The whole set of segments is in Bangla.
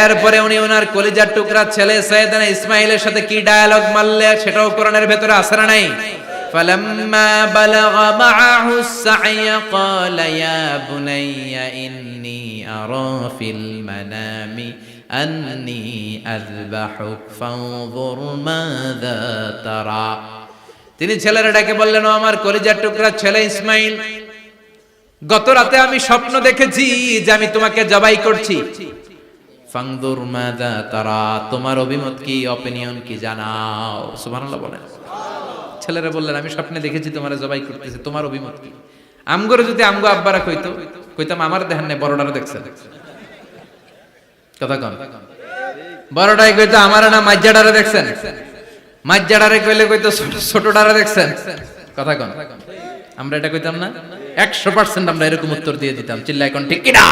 এরপরে উনি ওনার কলিজার টুকরা ছেলে সৈয়দানা ইসমাইলের সাথে কি ডায়ালগ মারলে সেটাও কোরআনের ভেতরে আছে না নাই فلما بلغ معه السعي قال يا بني إني أرى في المنام أني أذبحك فانظر ماذا ترى তিনি ছেলেরা ডেকে বললেন ও আমার কলিজার টুকরা ছেলে ইসমাইল গত রাতে আমি স্বপ্ন দেখেছি যে আমি তোমাকে জবাই করছি ফাংদুর মাদা তারা, তোমার অভিমত কি অপিনিয়ন কি জানাও। সুবহানাল্লাহ বলেন। ছেলেরা বললেন, আমি স্বপ্নে দেখেছি তোমার জবাই করতেছে, তোমার অভিমত কি? আমগরে যদি আমগো আব্বারা কইতো, কইতাম, আমার দেখেন নাই বড়টারে দেখছেন কথা কন। বড়টাই কইতো, আমার না মাজ্জাডারে দেখছেন মাজ্জাডারে কইলে কইতো, ছোট- ছোটটারে দেখছেন কথা কন। আমরা এটা কইতাম না? একশো পার্সেন্ট আমরা এরকম উত্তর দিয়ে দিতাম। চিল্লা এখন ঠিক কিনা?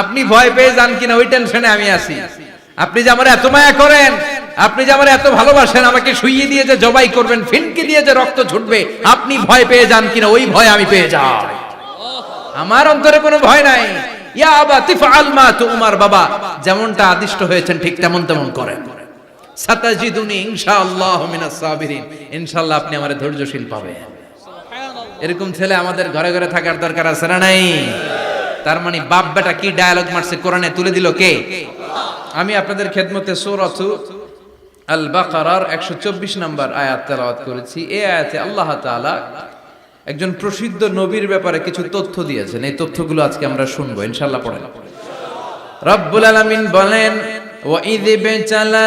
আপনি ভয় পেয়ে যান কিনা, ওই টেনশনে আমি আছি। আপনি যে আমার এত মায়া করেন, আপনি যে আমার এত ভালোবাসেন, আমাকে শুইয়ে দিয়ে যে জবাই করবেন, ফিনকি দিয়ে যে রক্ত ছুটবে, আপনি ভয় পেয়ে যান কিনা, ওই ভয় আমি পেয়ে যাই। আমার অন্তরে কোনো ভয় নাই। ইয়া আবা, তিফআল মা তুমার বাবা, যেমনটা আদিষ্ট হয়েছেন, ঠিক তেমন তেমন করেন। সাতাজিদুনি ইনশাআল্লাহ মিনাস সাবিরিন। ইনশাআল্লাহ আপনি আমার ধৈর্যশীল পাবেন। এরকম ছেলে আমাদের ঘরে ঘরে থাকার দরকার আছে না নাই? তার মানে বাপ বেটা কি ডায়ালগ মারছে? কোরআনে তুলে দিল কে? আমি আপনাদের খেদমতে সূরাত আল বাকারার 124 নম্বর আয়াত তেলাওয়াত করেছি। এই আয়াতে আল্লাহ তাআলা একজন প্রসিদ্ধ নবীর ব্যাপারে কিছু তথ্য দিয়েছেন। এই তথ্যগুলো আজকে আমরা শুনব, ইনশাআল্লাহ পড়েন রব্বুল আলামিন বলেন ওয়াইদ বেচালা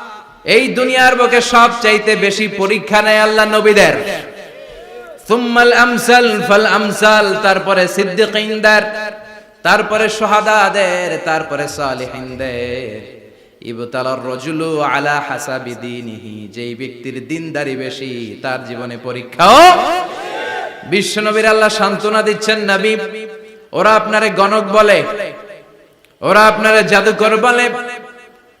এই দুনিয়ার বুকে সব চাইতে বেশি পরীক্ষা নেয় আল্লাহ নবীদের। তারপরে তারপরে সোহাদাদের, তারপরে সালিহিনদের। ইবতালার রজুলু আলা যেই ব্যক্তির দিনদারি বেশি, তার জীবনে পরীক্ষাও বিশ্বনবীর আল্লাহ সান্ত্বনা দিচ্ছেন নবী। ওরা আপনারে গণক বলে, ওরা আপনারে জাদুকর বলে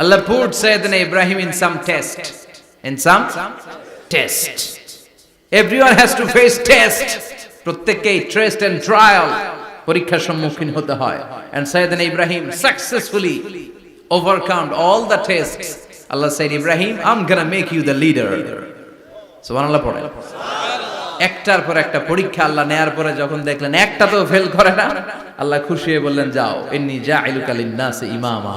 আল্লাহ put Syedna Ibrahim in some test in some test everyone has to face test প্রত্যেককেই টেস্ট এন্ড ট্রায়াল পরীক্ষার সম্মুখীন হতে হয়। And Syedna Ibrahim successfully overcome all the test Allah said Ibrahim I am gonna make you the leader সুবহানাল্লাহ পড়ে। একটার পর একটা পরীক্ষা আল্লাহ নেয়ার পরে যখন দেখলেন, একটা তো ফেল করে না, আল্লাহ খুশি হয়ে বললেন, যাও, ইন্নি জাইলুকা লিন-নাসি ইমামা।